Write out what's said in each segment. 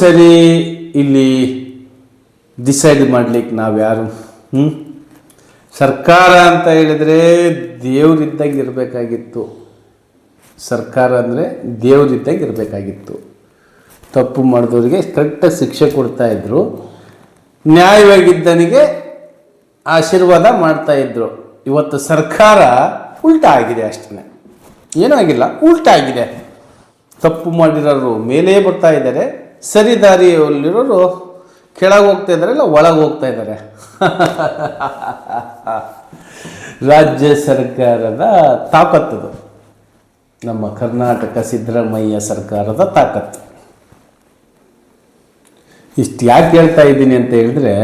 ಸರಿ ಇಲ್ಲಿ ಡಿಸೈಡ್ ಮಾಡ್ಲಿಕ್ಕೆ ನಾವು ಯಾರು? ಹ್ಞೂ ಸರ್ಕಾರ ಅಂತ ಹೇಳಿದರೆ ದೇವರಿದ್ದಾಗ ಇರಬೇಕಾಗಿತ್ತು ಸರ್ಕಾರ ಅಂದರೆ ದೇವರಿದ್ದಾಗ ಇರಬೇಕಾಗಿತ್ತು ತಪ್ಪು ಮಾಡಿದವರಿಗೆ ಕರೆಕ್ಟಾಗಿ ಶಿಕ್ಷೆ ಕೊಡ್ತಾ ಇದ್ರು. ನ್ಯಾಯವಾಗಿದ್ದನಿಗೆ ಆಶೀರ್ವಾದ ಮಾಡ್ತಾ ಇದ್ರು. ಇವತ್ತು ಸರ್ಕಾರ ಉಲ್ಟಾ ಆಗಿದೆ ಅಷ್ಟೇ ಏನೂ ಆಗಿಲ್ಲ, ಉಲ್ಟಾ ಆಗಿದೆ. ತಪ್ಪು ಮಾಡಿರೋರು ಮೇಲೆ ಬರ್ತಾ ಇದ್ದಾರೆ. ಸರಿ ದಾರಿಯಲ್ಲಿರೋರು ಕೆಳಗೆ ಹೋಗ್ತಾ ಇದ್ದಾರೆ ಇಲ್ಲ ಒಳಗೆ ಹೋಗ್ತಾ ಇದ್ದಾರೆ ರಾಜ್ಯ ಸರ್ಕಾರದ ತಾಕತ್ತದು. ನಮ್ಮ ಕರ್ನಾಟಕ ಸಿದ್ದರಾಮಯ್ಯ ಸರ್ಕಾರದ ತಾಕತ್ತು. ಇಷ್ಟು ಯಾಕೆ ಹೇಳ್ತಾ ಇದ್ದೀನಿ ಅಂತ ಹೇಳಿದ್ರೆ,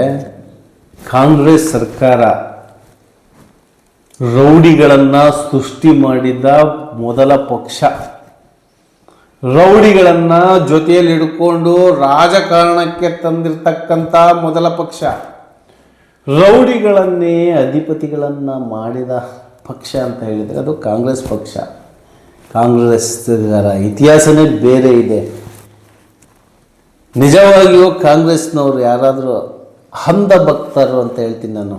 ಕಾಂಗ್ರೆಸ್ ಸರ್ಕಾರ ರೌಡಿಗಳನ್ನು ಸೃಷ್ಟಿ ಮಾಡಿದ ಮೊದಲ ಪಕ್ಷ. ರೌಡಿಗಳನ್ನು ಜೊತೆಯಲ್ಲಿ ಹಿಡ್ಕೊಂಡು ರಾಜಕಾರಣಕ್ಕೆ ತಂದಿರತಕ್ಕಂಥ ಮೊದಲ ಪಕ್ಷ. ರೌಡಿಗಳನ್ನೇ ಅಧಿಪತಿಗಳನ್ನು ಮಾಡಿದ ಪಕ್ಷ ಅಂತ ಹೇಳಿದರೆ ಅದು ಕಾಂಗ್ರೆಸ್ ಪಕ್ಷ. ಕಾಂಗ್ರೆಸ್ ಇತಿಹಾಸನೇ ಬೇರೆ ಇದೆ. ನಿಜವಾಗಿಯೂ ಕಾಂಗ್ರೆಸ್ನವರು ಯಾರಾದರೂ ಹಂದ ಭಕ್ತರು ಅಂತ ಹೇಳ್ತೀನಿ ನಾನು.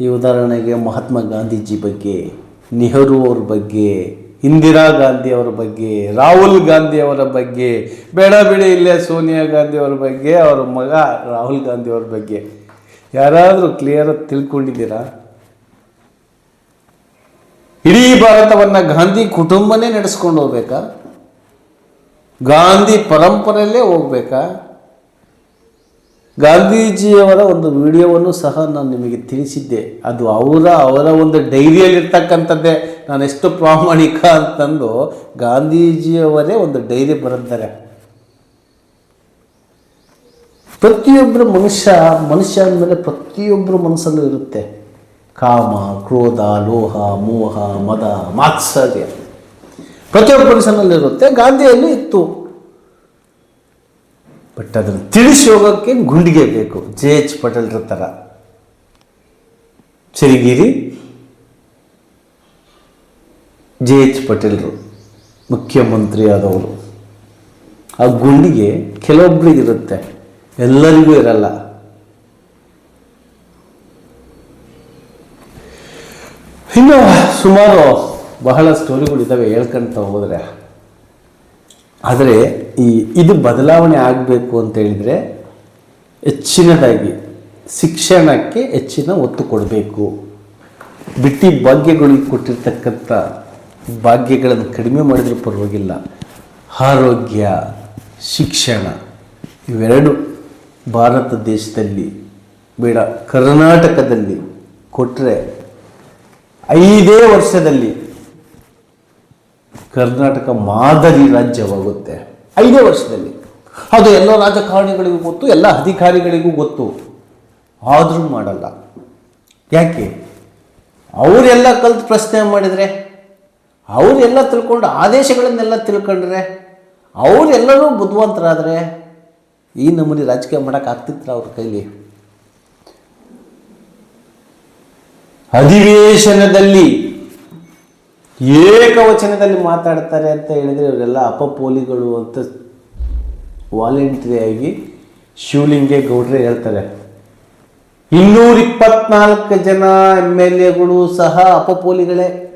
ಈ ಉದಾಹರಣೆಗೆ ಮಹಾತ್ಮ ಗಾಂಧೀಜಿ ಬಗ್ಗೆ ನೆಹರು ಅವ್ರ ಬಗ್ಗೆ ಇಂದಿರಾ ಗಾಂಧಿ ಅವರ ಬಗ್ಗೆ, ರಾಹುಲ್ ಗಾಂಧಿ ಅವರ ಬಗ್ಗೆ, ಬೇಡ ಬಿಡಿ ಇಲ್ಲೇ ಸೋನಿಯಾ ಗಾಂಧಿ ಅವರ ಬಗ್ಗೆ, ಅವರ ಮಗ ರಾಹುಲ್ ಗಾಂಧಿ ಅವ್ರ ಬಗ್ಗೆ. ಯಾರಾದರೂ ಕ್ಲಿಯರ್ ತಿಳ್ಕೊಂಡಿದ್ದೀರಾ? ಇಡೀ ಭಾರತವನ್ನು ಗಾಂಧಿ ಕುಟುಂಬನೇ ನಡೆಸ್ಕೊಂಡು ಹೋಗ್ಬೇಕಾ? ಗಾಂಧಿ ಪರಂಪರೆಯಲ್ಲೇ ಹೋಗ್ಬೇಕಾ? ಗಾಂಧೀಜಿಯವರ ಒಂದು ವಿಡಿಯೋವನ್ನು ಸಹ ನಾನು ನಿಮಗೆ ತಿಳಿಸಿದ್ದೆ. ಅದು ಅವರ ಅವರ ಒಂದು ಡೈರಿಯಲ್ಲಿರ್ತಕ್ಕಂಥದ್ದೇ. ನಾನು ಎಷ್ಟು ಪ್ರಾಮಾಣಿಕ ಅಂತಂದು ಗಾಂಧೀಜಿಯವರೇ ಒಂದು ಡೈರಿ ಬರೆದಿದ್ದಾರೆ. ಪ್ರತಿಯೊಬ್ಬರು ಮನುಷ್ಯ ಮನುಷ್ಯ ಅಂದಮೇಲೆ ಪ್ರತಿಯೊಬ್ಬರ ಮನಸ್ಸಲ್ಲೂ ಇರುತ್ತೆ. ಕಾಮ, ಕ್ರೋಧ, ಲೋಹ, ಮೋಹ, ಮದ, ಮಾತ್ಸರ್ಯ. ಪ್ರತಿಯೊಬ್ಬ ಮನುಷ್ಯನಲ್ಲಿರುತ್ತೆ ಗಾಂಧಿಯಲ್ಲಿ ಇತ್ತು. ಬಟ್ ಅದನ್ನು ತಿಳಿಸಿ ಹೋಗೋಕ್ಕೆ ಗುಂಡಿಗೆ ಬೇಕು. ಜೆ ಎಚ್ ಪಟೇಲ್ರ ಥರ. ಸಿರಿಗಿರಿ ಜೆ ಎಚ್ ಪಟೇಲರು, ಮುಖ್ಯಮಂತ್ರಿಯಾದವರು. ಆ ಗುಂಡಿಗೆ ಕೆಲವೊಬ್ಬರಿಗಿರುತ್ತೆ ಎಲ್ಲರಿಗೂ ಇರಲ್ಲ. ಇನ್ನು ಸುಮಾರು ಬಹಳ ಸ್ಟೋರಿಗಳಿದ್ದಾವೆ ಹೇಳ್ಕೊಂತ ಹೋದರೆ. ಆದರೆ ಈ ಇದು ಬದಲಾವಣೆ ಆಗಬೇಕು ಅಂತ ಹೇಳಿದರೆ ಹೆಚ್ಚಿನದಾಗಿ ಶಿಕ್ಷಣಕ್ಕೆ ಹೆಚ್ಚಿನ ಒತ್ತು ಕೊಡಬೇಕು. ಬಿಟ್ಟಿ ಭಾಗ್ಯಗಳಿಗೆ ಕೊಟ್ಟಿರ್ತಕ್ಕಂಥ ಭಾಗ್ಯಗಳನ್ನು ಕಡಿಮೆ ಮಾಡಿದರೂ ಪರವಾಗಿಲ್ಲ. ಆರೋಗ್ಯ, ಶಿಕ್ಷಣ ಇವೆರಡು ಭಾರತ ದೇಶದಲ್ಲಿ, ಬೇಡ, ಕರ್ನಾಟಕದಲ್ಲಿ ಕೊಟ್ಟರೆ ಐದೇ ವರ್ಷದಲ್ಲಿ ಕರ್ನಾಟಕ ಮಾದರಿ ರಾಜ್ಯವಾಗುತ್ತೆ. ಐದೇ ವರ್ಷದಲ್ಲಿ. ಅದು ಎಲ್ಲ ರಾಜಕಾರಣಿಗಳಿಗೂ ಗೊತ್ತು, ಎಲ್ಲ ಅಧಿಕಾರಿಗಳಿಗೂ ಗೊತ್ತು. ಆದರೂ ಮಾಡಲ್ಲ. ಯಾಕೆ? ಅವರೆಲ್ಲ ಕಲ್ತು ಪ್ರಶ್ನೆ ಮಾಡಿದರೆ ಅವರೆಲ್ಲ ತಿಳ್ಕೊಂಡು ಆದೇಶಗಳನ್ನೆಲ್ಲ ತಿಳ್ಕೊಂಡ್ರೆ ಅವರೆಲ್ಲರೂ ಬುದ್ಧಿವಂತರಾದರೆ ಈ ನಮೂನಿ ರಾಜಕೀಯ ಮಾಡೋಕೆ ಆಗ್ತಿತ್ರ ಅವ್ರ ಕೈಲಿ? ಅಧಿವೇಶನದಲ್ಲಿ ಏಕವಚನದಲ್ಲಿ ಮಾತಾಡ್ತಾರೆ ಅಂತ ಹೇಳಿದರೆ ಇವರೆಲ್ಲ ಅಪಪೋಲಿಗಳು ಅಂತ ವಾಲಂಟರಿಯಾಗಿ ಶಿವಲಿಂಗೆ ಗೌಡ್ರೆ ಹೇಳ್ತಾರೆ. ಇನ್ನೂರಿಪ್ಪತ್ನಾಲ್ಕು ಜನ ಎಂ ಎಲ್ ಎಗಳು ಸಹ ಅಪಪೋಲಿಗಳೇ.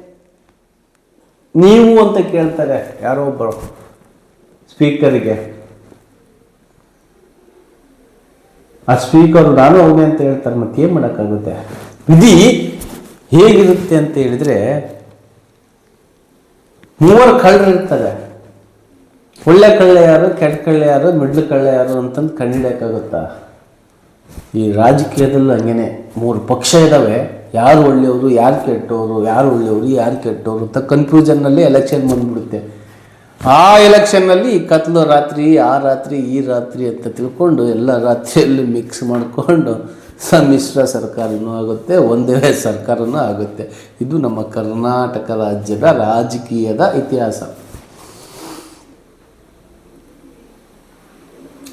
ನೀವು ಅಂತ ಕೇಳ್ತಾರೆ ಯಾರೋ ಒಬ್ಬರು ಸ್ಪೀಕರಿಗೆ. ಆ ಸ್ಪೀಕರ್ ನಾನು ಅವನೇ ಅಂತ ಹೇಳ್ತಾರೆ ಮತ್ತೆ ಏನು ಮಾಡೋಕ್ಕಾಗುತ್ತೆ? ವಿಧಿ ಹೇಗಿರುತ್ತೆ ಅಂತ ಹೇಳಿದರೆ, ಮೂವರು ಕಳ್ಳರು ಇರ್ತಾರೆ. ಒಳ್ಳೆ ಕಳ್ಳೆ ಯಾರು, ಕೆಟ್ಟ ಕಳ್ಳೆ ಯಾರು, ಮಿಡ್ಲ್ ಕಳ್ಳೆ ಯಾರು ಅಂತಂದು ಕಂಡಿಡಿಯಕ್ಕಾಗುತ್ತಾ? ಈ ರಾಜಕೀಯದಲ್ಲೂ ಹಂಗೇನೆ, ಮೂರು ಪಕ್ಷ ಇದ್ದಾವೆ ಯಾರು ಒಳ್ಳೆಯವರು, ಯಾರು ಕೆಟ್ಟವರು, ಯಾರು ಒಳ್ಳೆಯವರು, ಯಾರು ಕೆಟ್ಟವರು ಅಂತ ಕನ್ಫ್ಯೂಷನ್ನಲ್ಲಿ ಎಲೆಕ್ಷನ್ ಬಂದ್ಬಿಡುತ್ತೆ. ಆ ಎಲೆಕ್ಷನ್ನಲ್ಲಿ ಕತ್ಲು ರಾತ್ರಿ, ಆ ರಾತ್ರಿ, ಈ ರಾತ್ರಿ ಅಂತ ತಿಳ್ಕೊಂಡು ಎಲ್ಲ ರಾತ್ರಿಯಲ್ಲಿ ಮಿಕ್ಸ್ ಮಾಡಿಕೊಂಡು ಸಮ್ಮಿಶ್ರ ಸರ್ಕಾರನೂ ಆಗುತ್ತೆ, ಒಂದೇ ಸರ್ಕಾರನೂ ಆಗುತ್ತೆ. ಇದು ನಮ್ಮ ಕರ್ನಾಟಕ ರಾಜ್ಯದ ರಾಜಕೀಯದ ಇತಿಹಾಸ.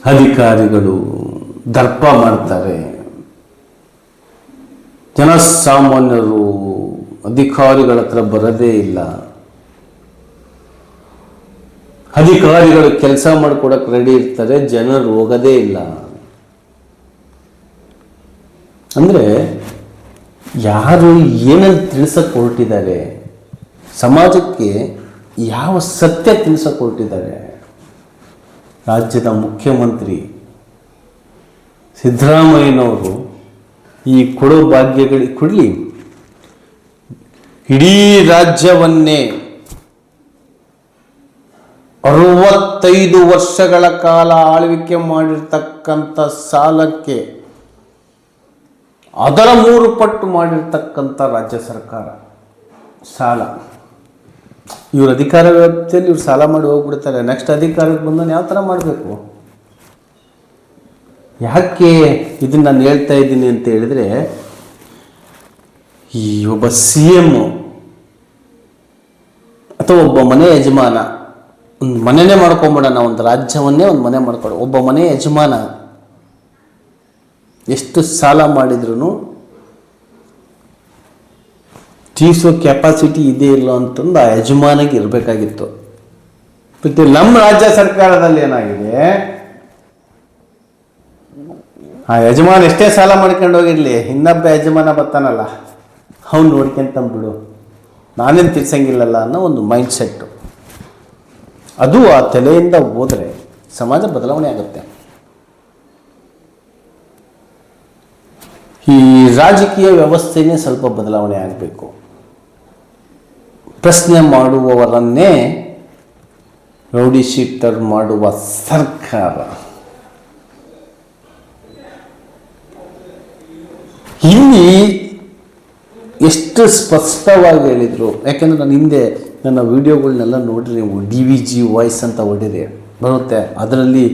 ಅಧಿಕಾರಿಗಳು ದರ್ಪ ಮಾಡ್ತಾರೆ. ಜನಸಾಮಾನ್ಯರು ಅಧಿಕಾರಿಗಳ ಹತ್ರ ಬರದೇ ಇಲ್ಲ. ಅಧಿಕಾರಿಗಳು ಕೆಲಸ ಮಾಡಿಕೊಡಕ್ಕೆ ರೆಡಿ ಇರ್ತಾರೆ, ಜನರು ಹೋಗೋದೇ ಇಲ್ಲ. ಅಂದರೆ ಯಾರು ಏನನ್ನು ತಿಳಿಸಕ್ಕೆ ಹೊರಟಿದ್ದಾರೆ, ಸಮಾಜಕ್ಕೆ ಯಾವ ಸತ್ಯ ತಿಳಿಸಕ್ಕೆ ಹೊರಟಿದ್ದಾರೆ? ರಾಜ್ಯದ ಮುಖ್ಯಮಂತ್ರಿ ಸಿದ್ದರಾಮಯ್ಯನವರು ಈ ಕೊಡೋ ಭಾಗ್ಯಗಳಿಗೆ ಕೊಡಲಿ. ಇಡೀ ರಾಜ್ಯವನ್ನೇ ಅರವತ್ತೈದು ವರ್ಷಗಳ ಕಾಲ ಆಳ್ವಿಕೆ ಮಾಡಿರ್ತಕ್ಕಂಥ ಸಾಲಕ್ಕೆ ಅದರ ಮೂರು ಪಟ್ಟು ಮಾಡಿರ್ತಕ್ಕಂಥ ರಾಜ್ಯ ಸರ್ಕಾರ. ಸಾಲ. ಇವ್ರ ಅಧಿಕಾರ ವ್ಯಾಪ್ತಿಯಲ್ಲಿ ಇವ್ರು ಸಾಲ ಮಾಡಿ ಹೋಗ್ಬಿಡ್ತಾರೆ. ನೆಕ್ಸ್ಟ್ ಅಧಿಕಾರಕ್ಕೆ ಬಂದು ಯಾವ ಥರ ಮಾಡಬೇಕು? ಯಾಕೆ ಇದನ್ನು ನಾನು ಹೇಳ್ತಾ ಇದ್ದೀನಿ ಅಂತ ಹೇಳಿದ್ರೆ, ಈ ಒಬ್ಬ ಸಿ ಎಂ ಅಥವಾ ಒಬ್ಬ ಮನೆ ಯಜಮಾನ, ಒಂದು ಮನೆನೇ ಮಾಡ್ಕೊಂಬಿಡೋಣ, ಒಂದು ರಾಜ್ಯವನ್ನೇ ಒಂದು ಮನೆ ಮಾಡ್ಕೊಳ್ಳೋ ಒಬ್ಬ ಮನೆ ಯಜಮಾನ ಎಷ್ಟು ಸಾಲ ಮಾಡಿದ್ರು ತೀರಿಸೋ ಕೆಪಾಸಿಟಿ ಇದೆ ಇಲ್ಲ ಅಂತಂದು ಆ ಯಜಮಾನಿಗೆ ಇರಬೇಕಾಗಿತ್ತು. ಮತ್ತೆ ನಮ್ಮ ರಾಜ್ಯ ಸರ್ಕಾರದಲ್ಲಿ ಏನಾಗಿದೆ? ಆ ಯಜಮಾನ ಎಷ್ಟೇ ಸಾಲ ಮಾಡ್ಕೊಂಡು ಹೋಗಿರ್ಲಿ, ಇನ್ನೊಬ್ಬ ಯಜಮಾನ ಬರ್ತಾನಲ್ಲ, ಅವ್ನು ನೋಡ್ಕೊಂತಂಬಿಡು ನಾನೇನು ತೀರ್ಸಂಗಿಲ್ಲಲ್ಲ ಅನ್ನೋ ಒಂದು ಮೈಂಡ್ ಸೆಟ್ಟು ಅದು ಆ ತಲೆಯಿಂದ ಹೋದರೆ ಸಮಾಜ ಬದಲಾವಣೆ ಆಗುತ್ತೆ. ಈ ರಾಜಕೀಯ ವ್ಯವಸ್ಥೆನೇ ಸ್ವಲ್ಪ ಬದಲಾವಣೆ ಆಗಬೇಕು. ಪ್ರಶ್ನೆ ಮಾಡುವವರನ್ನೇ ರೌಡಿ ಶೀಟರ್ ಮಾಡುವ ಸರ್ಕಾರ. ಇಲ್ಲಿ ಎಷ್ಟು ಸ್ಪಷ್ಟವಾಗಿ ಹೇಳಿದರು. ಯಾಕೆಂದರೆ ನಾನು ಹಿಂದೆ ನನ್ನ ವಿಡಿಯೋಗಳನ್ನೆಲ್ಲ ನೋಡಿರಿ, ನೀವು ಡಿ ವಿ ಜಿ ವಾಯ್ಸ್ ಅಂತ ಹೊಡಿರಿ ಬರುತ್ತೆ. ಅದರಲ್ಲಿ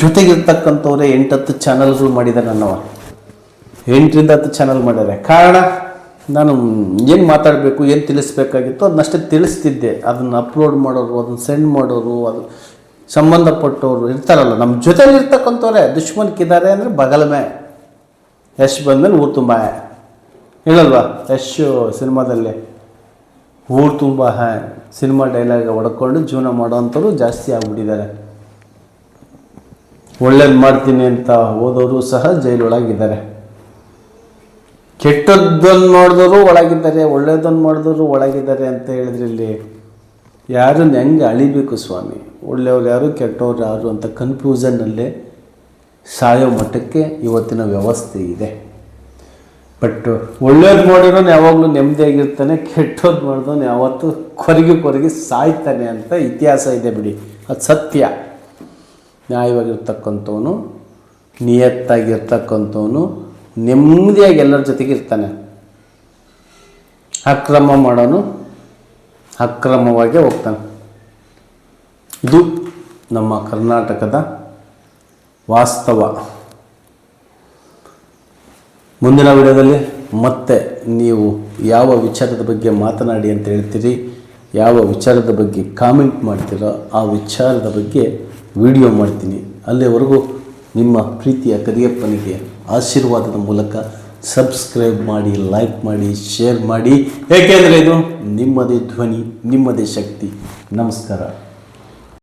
ಜೊತೆಗಿರ್ತಕ್ಕಂಥವ್ರೆ ಎಂಟತ್ತು ಚಾನಲ್ಗಳು ಮಾಡಿದ್ದಾರೆ ನನ್ನವ. ಎಂಟರಿಂದ ಹತ್ತು ಚಾನಲ್ ಮಾಡಿದ್ದಾರೆ. ಕಾರಣ, ನಾನು ಏನು ಮಾತಾಡಬೇಕು, ಏನು ತಿಳಿಸ್ಬೇಕಾಗಿತ್ತು ಅದನ್ನಷ್ಟೇ ತಿಳಿಸ್ತಿದ್ದೆ. ಅದನ್ನು ಅಪ್ಲೋಡ್ ಮಾಡೋರು, ಅದನ್ನು ಸೆಂಡ್ ಮಾಡೋರು, ಅದು ಸಂಬಂಧಪಟ್ಟವರು ಇರ್ತಾರಲ್ಲ ನಮ್ಮ ಜೊತೆಲಿರ್ತಕ್ಕಂಥವ್ರೆ ದುಶ್ಮನ್ಕಿದ್ದಾರೆ ಅಂದರೆ ಬಗಲಮೆ. ಯಶ್ ಬಂದಮೇಲೆ ಊರು ತುಂಬ ಹೇಳಲ್ವಾ? ಯಶ್ ಸಿನಿಮಾದಲ್ಲಿ ಊರು ತುಂಬ ಹ್ಯಾ ಸಿನಿಮಾ ಡೈಲಾಗ್ ಹೊಡ್ಕೊಂಡು ಜೀವನ ಮಾಡೋವಂಥವ್ರು ಜಾಸ್ತಿ ಆಗಿಬಿಟ್ಟಿದ್ದಾರೆ. ಒಳ್ಳೇದು ಮಾಡ್ತೀನಿ ಅಂತ ಓದೋರು ಸಹ ಜೈಲೊಳಗಿದ್ದಾರೆ. ಕೆಟ್ಟದ್ದನ್ನು ಮಾಡಿದವರು ಒಳಗಿದ್ದಾರೆ ಒಳ್ಳೇದನ್ನು ಮಾಡಿದವರು ಒಳಗಿದ್ದಾರೆ ಅಂತ ಹೇಳಿದ್ರೆ ಇಲ್ಲಿ ಯಾರನ್ನು ಹೆಂಗೆ ಅಳಿಬೇಕು ಸ್ವಾಮಿ? ಒಳ್ಳೆಯವ್ರು ಯಾರು, ಕೆಟ್ಟವ್ರು ಯಾರು ಅಂತ ಕನ್ಫ್ಯೂಷನ್ನಲ್ಲೇ ಸಾಯೋ ಮಟ್ಟಕ್ಕೆ ಇವತ್ತಿನ ವ್ಯವಸ್ಥೆ ಇದೆ. ಬಟ್ ಒಳ್ಳೇದು ಮಾಡಿರೋನು ಯಾವಾಗಲೂ ನೆಮ್ಮದಿಯಾಗಿರ್ತಾನೆ, ಕೆಟ್ಟೋದು ಮಾಡಿದವನು ಯಾವತ್ತೂ ಕೊರಗಿ ಕೊರಗಿ ಸಾಯ್ತಾನೆ ಅಂತ ಇತಿಹಾಸ ಇದೆ ಬಿಡಿ. ಅದು ಸತ್ಯ. ನ್ಯಾಯವಾಗಿರ್ತಕ್ಕಂಥವನು, ನಿಯತ್ತಾಗಿರ್ತಕ್ಕಂಥವನು, ನೆಮ್ಮದಿಯಾಗಿ ಎಲ್ಲರ ಜೊತೆಗೆ ಇರ್ತಾನೆ. ಅಕ್ರಮ ಮಾಡೋನು ಅಕ್ರಮವಾಗೇ ಹೋಗ್ತಾನೆ. ಇದು ನಮ್ಮ ಕರ್ನಾಟಕದ ವಾಸ್ತವ. ಮುಂದಿನ ವಿಡಿಯೋದಲ್ಲಿ ಮತ್ತೆ ನೀವು ಯಾವ ವಿಚಾರದ ಬಗ್ಗೆ ಮಾತನಾಡಿ ಅಂತ ಹೇಳ್ತೀರಿ, ಯಾವ ವಿಚಾರದ ಬಗ್ಗೆ ಕಾಮೆಂಟ್ ಮಾಡ್ತೀರೋ ಆ ವಿಚಾರದ ಬಗ್ಗೆ ವಿಡಿಯೋ ಮಾಡ್ತೀನಿ. ಅಲ್ಲಿವರೆಗೂ ನಿಮ್ಮ ಪ್ರೀತಿಯ ಕರಿಯಪ್ಪನಿಗೆ ಆಶೀರ್ವಾದದ ಮೂಲಕ ಸಬ್ಸ್ಕ್ರೈಬ್ ಮಾಡಿ ಲೈಕ್ ಮಾಡಿ ಶೇರ್ ಮಾಡಿ. ಏಕೆಂದರೆ ಇದು ನಿಮ್ಮದೇ ಧ್ವನಿ, ನಿಮ್ಮದೇ ಶಕ್ತಿ. ನಮಸ್ಕಾರ.